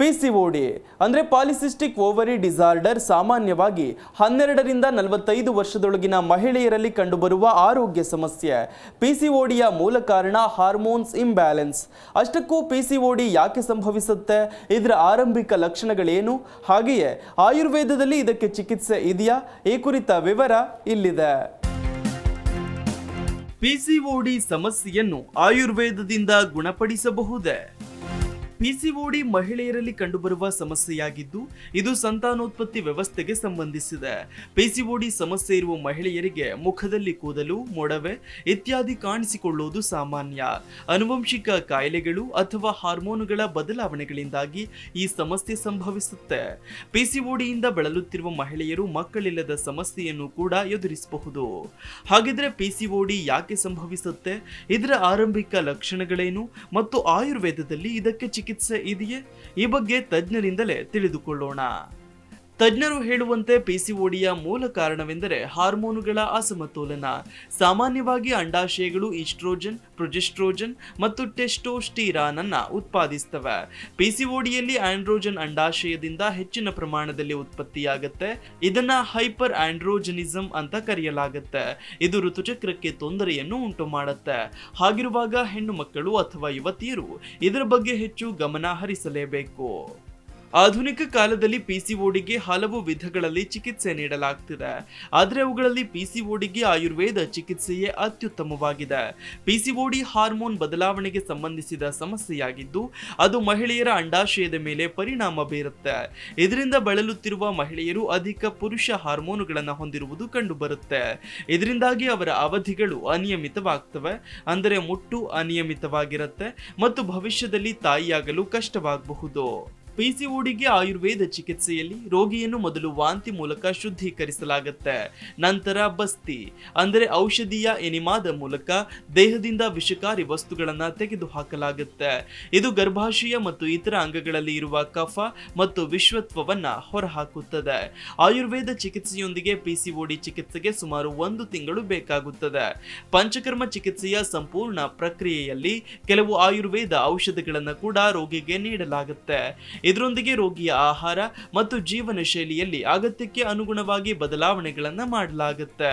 PCOD, ಅಂದರೆ polycystic ovary disorder, ಸಾಮಾನ್ಯವಾಗಿ ಹನ್ನೆರಡರಿಂದ ನಲವತ್ತೈದು ವರ್ಷದೊಳಗಿನ ಮಹಿಳೆಯರಲ್ಲಿ ಕಂಡುಬರುವ ಆರೋಗ್ಯ ಸಮಸ್ಯೆ. ಪಿಸಿಒಡಿಯ ಮೂಲ ಕಾರಣ ಹಾರ್ಮೋನ್ಸ್ ಇಂಬ್ಯಾಲೆನ್ಸ್. ಅಷ್ಟಕ್ಕೂ ಪಿಸಿಒಡಿ ಯಾಕೆ ಸಂಭವಿಸುತ್ತೆ? ಇದರ ಆರಂಭಿಕ ಲಕ್ಷಣಗಳೇನು? ಹಾಗೆಯೇ, ಆಯುರ್ವೇದದಲ್ಲಿ ಇದಕ್ಕೆ ಚಿಕಿತ್ಸೆ ಇದೆಯಾ? ಈ ಕುರಿತ ವಿವರ ಇಲ್ಲಿದೆ. ಪಿಸಿಒಡಿ ಸಮಸ್ಯೆಯನ್ನು ಆಯುರ್ವೇದದಿಂದ ಗುಣಪಡಿಸಬಹುದೇ? ಪಿಸಿಒಡಿ ಮಹಿಳೆಯರಲ್ಲಿ ಕಂಡುಬರುವ ಸಮಸ್ಯೆಯಾಗಿದ್ದು, ಇದು ಸಂತಾನೋತ್ಪತ್ತಿ ವ್ಯವಸ್ಥೆಗೆ ಸಂಬಂಧಿಸಿದೆ. ಪಿಸಿಒಡಿ ಸಮಸ್ಯೆ ಇರುವ ಮಹಿಳೆಯರಿಗೆ ಮುಖದಲ್ಲಿ ಕೂದಲು, ಮೊಡವೆ ಇತ್ಯಾದಿ ಕಾಣಿಸಿಕೊಳ್ಳುವುದು ಸಾಮಾನ್ಯ. ಅನುವಂಶಿಕ ಕಾಯಿಲೆಗಳು ಅಥವಾ ಹಾರ್ಮೋನುಗಳ ಬದಲಾವಣೆಗಳಿಂದಾಗಿ ಈ ಸಮಸ್ಯೆ ಸಂಭವಿಸುತ್ತೆ. ಪಿಸಿಒಡಿಯಿಂದ ಬಳಲುತ್ತಿರುವ ಮಹಿಳೆಯರು ಮಕ್ಕಳಿಲ್ಲದ ಸಮಸ್ಯೆಯನ್ನು ಕೂಡ ಎದುರಿಸಬಹುದು. ಹಾಗಿದ್ರೆ ಪಿಸಿಒಡಿ ಯಾಕೆ ಸಂಭವಿಸುತ್ತೆ? ಇದರ ಆರಂಭಿಕ ಲಕ್ಷಣಗಳೇನು? ಮತ್ತು ಆಯುರ್ವೇದದಲ್ಲಿ ಇದಕ್ಕೆ ಚಿಕಿತ್ಸೆ ಇದೆಯೇ? ಈ ಬಗ್ಗೆ ತಜ್ಞರಿಂದಲೇ ತಿಳಿದುಕೊಳ್ಳೋಣ. ತಜ್ಞರು ಹೇಳುವಂತೆ ಪಿಸಿಒಡಿಯ ಮೂಲ ಕಾರಣವೆಂದರೆ ಹಾರ್ಮೋನುಗಳ ಅಸಮತೋಲನ. ಸಾಮಾನ್ಯವಾಗಿ ಅಂಡಾಶಯಗಳು ಈಸ್ಟ್ರೋಜನ್, ಪ್ರೊಜೆಸ್ಟ್ರೋಜನ್ ಮತ್ತು ಟೆಸ್ಟೋಸ್ಟಿರಾನ್ ಅನ್ನ ಉತ್ಪಾದಿಸ್ತವೆ ಪಿಸಿಒಡಿಯಲ್ಲಿ ಆಂಡ್ರೋಜನ್ ಅಂಡಾಶಯದಿಂದ ಹೆಚ್ಚಿನ ಪ್ರಮಾಣದಲ್ಲಿ ಉತ್ಪತ್ತಿಯಾಗುತ್ತೆ. ಇದನ್ನ ಹೈಪರ್ ಆಂಡ್ರೋಜನಿಸಮ್ ಅಂತ ಕರೆಯಲಾಗುತ್ತೆ. ಇದು ಋತುಚಕ್ರಕ್ಕೆ ತೊಂದರೆಯನ್ನು ಉಂಟು ಮಾಡುತ್ತೆ ಹಾಗಿರುವಾಗ ಹೆಣ್ಣು ಮಕ್ಕಳು ಅಥವಾ ಯುವತಿಯರು ಇದರ ಬಗ್ಗೆ ಹೆಚ್ಚು ಗಮನ ಹರಿಸಲೇಬೇಕು. ಆಧುನಿಕ ಕಾಲದಲ್ಲಿ ಪಿಸಿಒಡಿಗೆ ಹಲವು ವಿಧಗಳಲ್ಲಿ ಚಿಕಿತ್ಸೆ ನೀಡಲಾಗ್ತಿದೆ. ಆದರೆ ಅವುಗಳಲ್ಲಿ ಪಿಸಿಒಡಿಗೆ ಆಯುರ್ವೇದ ಚಿಕಿತ್ಸೆಯೇ ಅತ್ಯುತ್ತಮವಾಗಿದೆ. ಪಿಸಿಒಡಿ ಹಾರ್ಮೋನ್ ಬದಲಾವಣೆಗೆ ಸಂಬಂಧಿಸಿದ ಸಮಸ್ಯೆಯಾಗಿದ್ದು, ಅದು ಮಹಿಳೆಯರ ಅಂಡಾಶಯದ ಮೇಲೆ ಪರಿಣಾಮ ಬೀರುತ್ತೆ. ಇದರಿಂದ ಬಳಲುತ್ತಿರುವ ಮಹಿಳೆಯರು ಅಧಿಕ ಪುರುಷ ಹಾರ್ಮೋನುಗಳನ್ನು ಹೊಂದಿರುವುದು ಕಂಡುಬರುತ್ತೆ. ಇದರಿಂದಾಗಿ ಅವರ ಅವಧಿಗಳು ಅನಿಯಮಿತವಾಗ್ತವೆ. ಅಂದರೆ ಮುಟ್ಟು ಅನಿಯಮಿತವಾಗಿರುತ್ತೆ ಮತ್ತು ಭವಿಷ್ಯದಲ್ಲಿ ತಾಯಿಯಾಗಲು ಕಷ್ಟವಾಗಬಹುದು. ಪಿಸಿಒಡಿಗೆ ಆಯುರ್ವೇದ ಚಿಕಿತ್ಸೆಯಲ್ಲಿ ರೋಗಿಯನ್ನು ಮೊದಲು ವಾಂತಿ ಮೂಲಕ ಶುದ್ಧೀಕರಿಸಲಾಗುತ್ತೆ. ನಂತರ ಬಸ್ತಿ, ಅಂದರೆ ಔಷಧೀಯ ಎನಿಮಾದ ಮೂಲಕ ದೇಹದಿಂದ ವಿಷಕಾರಿ ವಸ್ತುಗಳನ್ನು ತೆಗೆದುಹಾಕಲಾಗುತ್ತೆ. ಇದು ಗರ್ಭಾಶಯ ಮತ್ತು ಇತರ ಅಂಗಗಳಲ್ಲಿ ಇರುವ ಕಫ ಮತ್ತು ವಿಶ್ವತ್ವವನ್ನ ಹೊರಹಾಕುತ್ತದೆ. ಆಯುರ್ವೇದ ಚಿಕಿತ್ಸೆಯೊಂದಿಗೆ ಪಿಸಿಒಡಿ ಚಿಕಿತ್ಸೆಗೆ ಸುಮಾರು ಒಂದು ತಿಂಗಳು ಬೇಕಾಗುತ್ತದೆ. ಪಂಚಕರ್ಮ ಚಿಕಿತ್ಸೆಯ ಸಂಪೂರ್ಣ ಪ್ರಕ್ರಿಯೆಯಲ್ಲಿ ಕೆಲವು ಆಯುರ್ವೇದ ಔಷಧಗಳನ್ನು ಕೂಡ ರೋಗಿಗೆ ನೀಡಲಾಗುತ್ತೆ. ಇದರೊಂದಿಗೆ ರೋಗಿಯ ಆಹಾರ ಮತ್ತು ಜೀವನ ಶೈಲಿಯಲ್ಲಿ ಅಗತ್ಯಕ್ಕೆ ಅನುಗುಣವಾಗಿ ಬದಲಾವಣೆಗಳನ್ನು ಮಾಡಲಾಗುತ್ತೆ.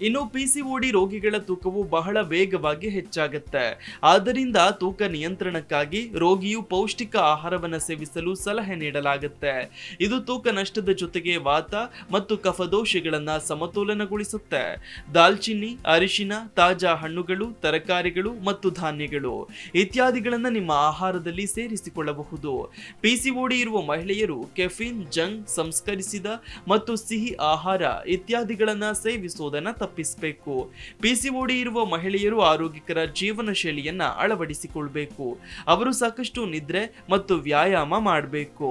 ಇನ್ನು ಪಿಸಿಒಡಿ ರೋಗಿಗಳ ತೂಕವು ಬಹಳ ವೇಗವಾಗಿ ಹೆಚ್ಚಾಗುತ್ತೆ. ಆದ್ದರಿಂದ ತೂಕ ನಿಯಂತ್ರಣಕ್ಕಾಗಿ ರೋಗಿಯು ಪೌಷ್ಟಿಕ ಆಹಾರವನ್ನು ಸೇವಿಸಲು ಸಲಹೆ ನೀಡಲಾಗುತ್ತೆ. ಇದು ತೂಕ ನಷ್ಟದ ಜೊತೆಗೆ ವಾತ ಮತ್ತು ಕಫದೋಷಗಳನ್ನು ಸಮತೋಲನಗೊಳಿಸುತ್ತೆ. ದಾಲ್ಚಿನ್ನಿ, ಅರಿಶಿನ, ತಾಜಾ ಹಣ್ಣುಗಳು, ತರಕಾರಿಗಳು ಮತ್ತು ಧಾನ್ಯಗಳು ಇತ್ಯಾದಿಗಳನ್ನು ನಿಮ್ಮ ಆಹಾರದಲ್ಲಿ ಸೇರಿಸಿಕೊಳ್ಳಬಹುದು. ಪಿಸಿಒಡಿ ಇರುವ ಮಹಿಳೆಯರು ಕೆಫಿನ್ ಜಂಗ್ ಸಂಸ್ಕರಿಸಿದ ಮತ್ತು ಸಿಹಿ ಆಹಾರ ಇತ್ಯಾದಿಗಳನ್ನು ಸೇವಿಸುವುದನ್ನ ತಪ್ಪಿಸಬೇಕು. ಪಿಸಿಒಡಿ ಇರುವ ಮಹಿಳೆಯರು ಆರೋಗ್ಯಕರ ಜೀವನ ಶೈಲಿಯನ್ನ ಅಳವಡಿಸಿಕೊಳ್ಬೇಕು. ಅವರು ಸಾಕಷ್ಟು ನಿದ್ರೆ ಮತ್ತು ವ್ಯಾಯಾಮ ಮಾಡಬೇಕು.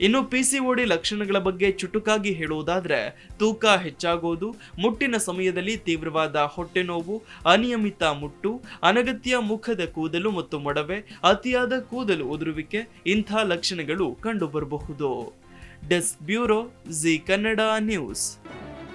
ಇನ್ನು ಪಿಸಿಒಡಿ ಲಕ್ಷಣಗಳ ಬಗ್ಗೆ ಚುಟುಕಾಗಿ ಹೇಳುವುದಾದ್ರೆ, ತೂಕ ಹೆಚ್ಚಾಗೋದು, ಮುಟ್ಟಿನ ಸಮಯದಲ್ಲಿ ತೀವ್ರವಾದ ಹೊಟ್ಟೆ ನೋವು ಅನಿಯಮಿತ ಮುಟ್ಟು, ಅನಗತ್ಯ ಮುಖದ ಕೂದಲು ಮತ್ತು ಮೊಡವೆ, ಅತಿಯಾದ ಕೂದಲು ಉದುರುವಿಕೆ ಇಂಥ ಲಕ್ಷಣಗಳು ಕಂಡುಬರಬಹುದು. Desk bureau Z Kannada news.